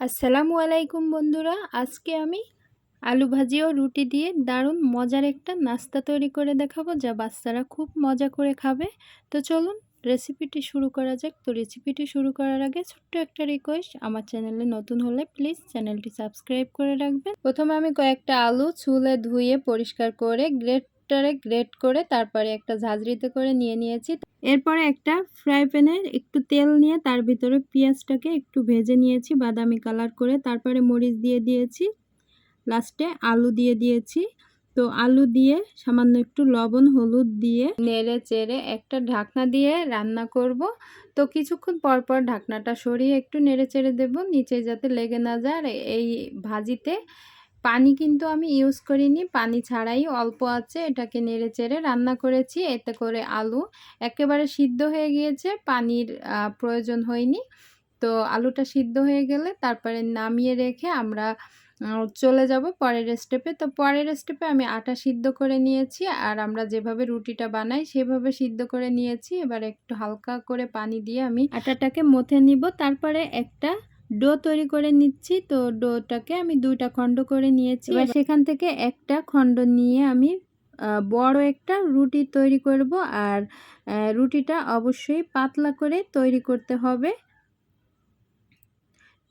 আসসালামু আলাইকুম বন্ধুরা, আজকে আমি আলু ভাজি ও রুটি দিয়ে দারুণ মজার একটা নাস্তা তৈরি করে দেখাবো যা বাচ্চারা খুব মজা করে খাবে। তো চলুন রেসিপিটি শুরু করা যাক। তো রেসিপিটি শুরু করার আগে ছোট্ট একটা রিকোয়েস্ট আমার চ্যানেলে নতুন হলে প্লিজ চ্যানেলটি সাবস্ক্রাইব করে রাখবেন। প্রথমে আমি কয়েকটা আলু চুলে ধুয়ে পরিষ্কার করে গ্রেটারে গ্রেট করে তারপরে একটা ঝাঁঝরিতে করে নিয়ে নিয়েছি। এরপরে একটা ফ্রাই প্যানে একটু তেল নিয়ে তার ভিতরে পেঁয়াজটাকে একটু ভেজে নিয়েছি, বাদামি কালার করে। তারপরে মরিচ দিয়ে দিয়েছি, লাস্টে আলু দিয়ে দিয়েছি। তো আলু দিয়ে সামান্য একটু লবণ, হলুদ দিয়ে নেড়ে চেড়ে একটা ঢাকনা দিয়ে রান্না করব। তো কিছুক্ষণ পর পর ঢাকনাটা সরিয়ে একটু নেড়ে চেড়ে দেবো, নিচে যাতে লেগে না যায়। এই ভাজিতে পানি কিন্তু আমি ইউজ করিনি। পানি ছাড়াই অল্প আছে, এটাকে নেড়ে চেড়ে রান্না করেছি। এতে করে আলু একেবারে সিদ্ধ হয়ে গিয়েছে, পানির প্রয়োজন হয়নি। তো আলুটা সিদ্ধ হয়ে গেলে তারপরে নামিয়ে রেখে আমরা চলে যাব পরের স্টেপে তো পরের স্টেপে আমি আটা সিদ্ধ করে নিয়েছি আর আমরা যেভাবে রুটিটা বানাই সেভাবে সিদ্ধ করে নিয়েছি। এবার একটু হালকা করে পানি দিয়ে আমি আটাটাকে মথে নিব। তারপরে একটা ডো তৈরি করে নিচ্ছি। তো ডোটাকে আমি দুইটা খণ্ড করে নিয়েছি। এবার সেখান থেকে একটা খণ্ড নিয়ে আমি বড় একটা রুটি তৈরি করব। আর রুটিটা অবশ্যই পাতলা করে তৈরি করতে হবে।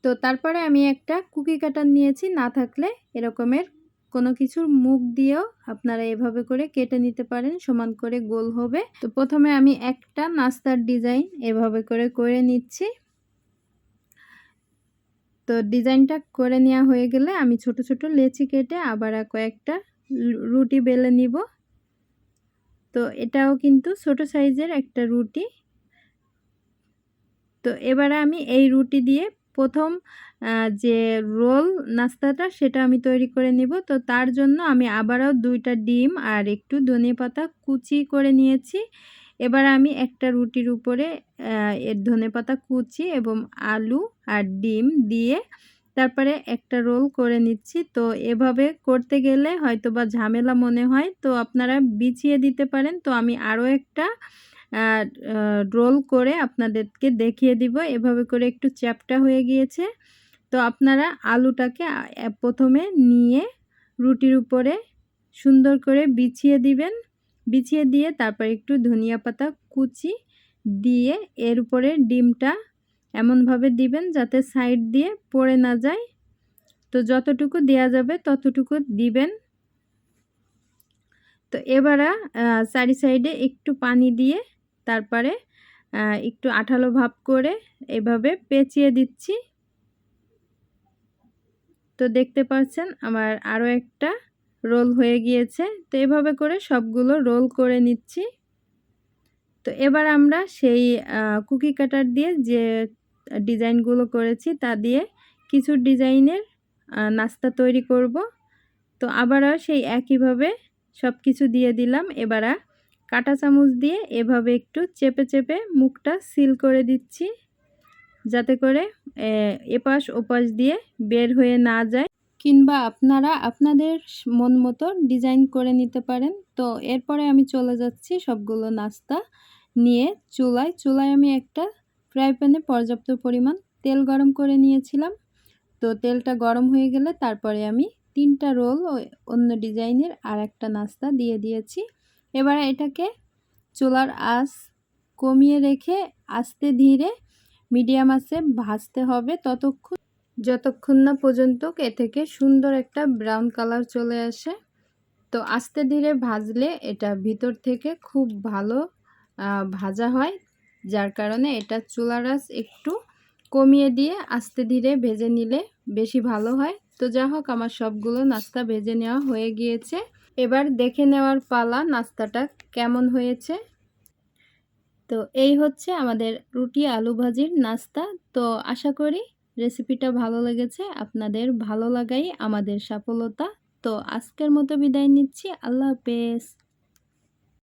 তো তারপরে আমি একটা কুকি কাটার নিয়েছি। না থাকলে এরকমের কোনো কিছুর মুখ দিয়েও আপনারা এভাবে করে কেটে নিতে পারেন। সমান করে গোল হবে। তো প্রথমে আমি একটা নাস্তার ডিজাইন এভাবে করে করে নিচ্ছি। তো ডিজাইনটা করে নেওয়া হয়ে গেলে আমি ছোট ছোট লেচি কেটে আবার কয়েকটা রুটি বেলে নিব। তো এটাও কিন্তু ছোট সাইজের একটা রুটি। তো এবারে আমি এই রুটি দিয়ে প্রথম যে রোল নাস্তাটা সেটা আমি তৈরি করে নিব। তো তার জন্য আমি আবারও দুইটা ডিম আর একটু ধনে পাতা কুচি করে নিয়েছি। এবার আমি একটা রুটির উপরে এর ধনে পাতা কুচি এবং আলু আর ডিম দিয়ে তারপরে একটা রোল করে নিচ্ছি। তো এভাবে করতে গেলে হয়তো বা ঝামেলা মনে হয়। তো আপনারা বিছিয়ে দিতে পারেন। তো আমি আরও একটা রোল করে আপনাদেরকে দেখিয়ে দিব। এভাবে করে একটু চ্যাপটা হয়ে গিয়েছে। তো আপনারা আলুটাকে প্রথমে নিয়ে রুটির উপরে সুন্দর করে বিছিয়ে দিবেন। বিছিয়ে দিয়ে তারপর একটু ধনিয়া পাতা কুচি দিয়ে এর উপরে ডিমটা এমনভাবে দিবেন যাতে সাইড দিয়ে পড়ে না যায়। তো যতটুকু দেয়া যাবে ততটুকু দিবেন। তো এবারে চারি সাইডে একটু পানি দিয়ে তারপরে একটু আঠালো ভাব করে এভাবে পেঁচিয়ে দিচ্ছি। তো দেখতে পাচ্ছেন আমার আরও একটা রোল হয়ে গিয়েছে। তো এভাবে করে সবগুলো রোল করে নিচ্ছি। তো এবার আমরা সেই কুকি কাটার দিয়ে যে ডিজাইনগুলো করেছি তা দিয়ে কিছু ডিজাইনের নাস্তা তৈরি করব। তো আবারও সেই একইভাবে সব কিছু দিয়ে দিলাম। এবার কাটা চামচ দিয়ে এভাবে একটু চেপে চেপে মুখটা সিল করে দিচ্ছি। যাতে করে এপাশ ওপাশ দিয়ে বের হয়ে না যায়। কিংবা আপনারা আপনাদের মন মতো ডিজাইন করে নিতে পারেন। তো এরপরে আমি চলে যাচ্ছি সবগুলো নাস্তা নিয়ে চুলায়। চুলায় আমি একটা ফ্রাই প্যানে পর্যাপ্ত পরিমাণ তেল গরম করে নিয়েছিলাম। তো তেলটা গরম হয়ে গেলে তারপরে আমি তিনটা রোল ও অন্য ডিজাইনের আর একটা নাস্তা দিয়ে দিয়েছি। এবারে এটাকে চুলার আঁচ কমিয়ে রেখে আস্তে ধীরে মিডিয়াম আঁচে ভাজতে হবে। ততক্ষণ যতক্ষণ না পর্যন্ত এ থেকে সুন্দর একটা ব্রাউন কালার চলে আসে। তো আস্তে ধীরে ভাজলে এটা ভিতর থেকে খুব ভালো ভাজা হয়, যার কারণে এটা চুলার আঁচ একটু কমিয়ে দিয়ে আস্তে ধীরে ভেজে নিলে বেশি ভালো হয়। তো যা হোক, আমার সবগুলো নাস্তা ভেজে নেওয়া হয়ে গিয়েছে। এবার দেখে নেওয়ার পালা নাস্তাটা কেমন হয়েছে। তো এই হচ্ছে আমাদের রুটি আলু ভাজির নাস্তা। তো আশা করি রেসিপিটা ভালো লেগেছে, আপনাদের ভালো লাগাই, আমাদের সফলতা। তো আজকের মতো বিদায় নিচ্ছি, আল্লাহ হাফেজ।